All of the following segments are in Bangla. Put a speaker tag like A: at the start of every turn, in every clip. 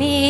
A: আমি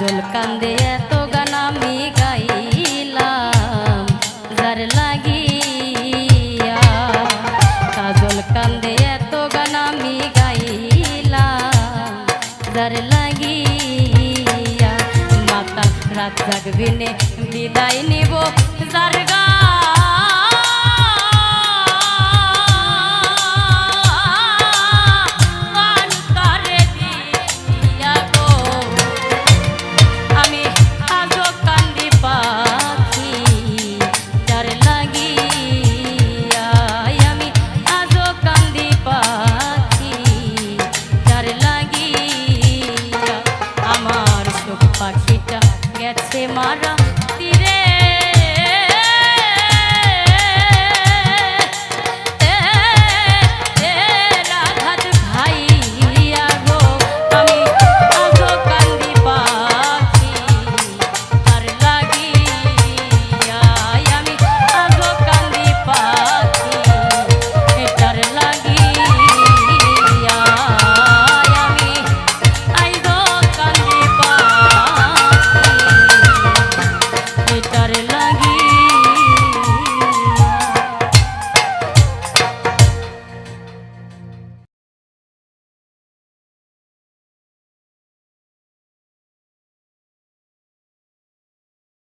A: কাজল কান্দে এত গান আমি গাইলাম, যার লাগিয়া। কাজল কান্দে এত গান আমি গাইলাম, যার লাগিয়া। মাতা রাত জাগবিনে বিদায় নিব, যার গান